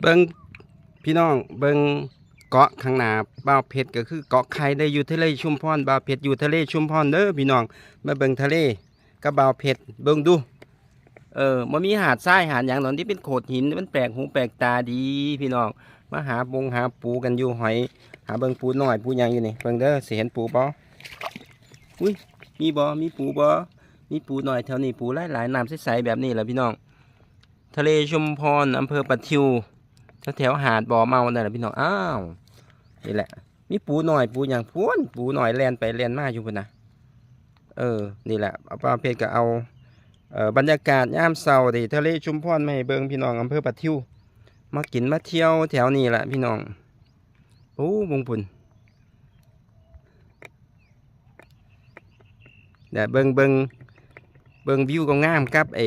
เบิงพี่น้องเบิงเกาะข้างหน้าบ่าวเพชรก็คือเกาะไข่ได้อยู่ทะเลชุมพรบ่าวเพชรอยู่ทะเลชุมพรเด้อพี่น้องมาเบิงทะเลกับบ่าวเพชรเบิงดู เออมันมีหาดทรายหาดอย่างนั้นที่เป็นโขดหินมันแปลกหูแปลกตาดีพี่น้องมาหาบงหาปูกันอยู่หอย หาเบิงปูหน้อยปูใหญ่อยู่นี่เบิงเด้อเสิเห็นปูบ่อุ้ยมีบ่มีปูบ่มีปูหน้อยแถวนี้ปูหลายๆน้ำใสๆแบบนี้แหละพี่น้อง ทะเลชุมพรอำเภอปะทิว แถวหาดบ่อเมานั่นแหละพี่น้องอ้าวนี่แหละ มีปูหน่อยปูอย่างพูนปูหน่อยแลนไปแลนมาอยู่พุ่นนะเออนี่แหละเอาปลาเพชรก็เอาบรรยากาศย่ามเช้าที่ทะเลชุมพรมาให้เบิงพี่น้องอำเภอปะทิวมากินมาเที่ยวแถวนี้แหละพี่น้องโอ้บงพุ่นเดี๋ยวเบิงเบิงเบิงวิวก็งามกับไอ้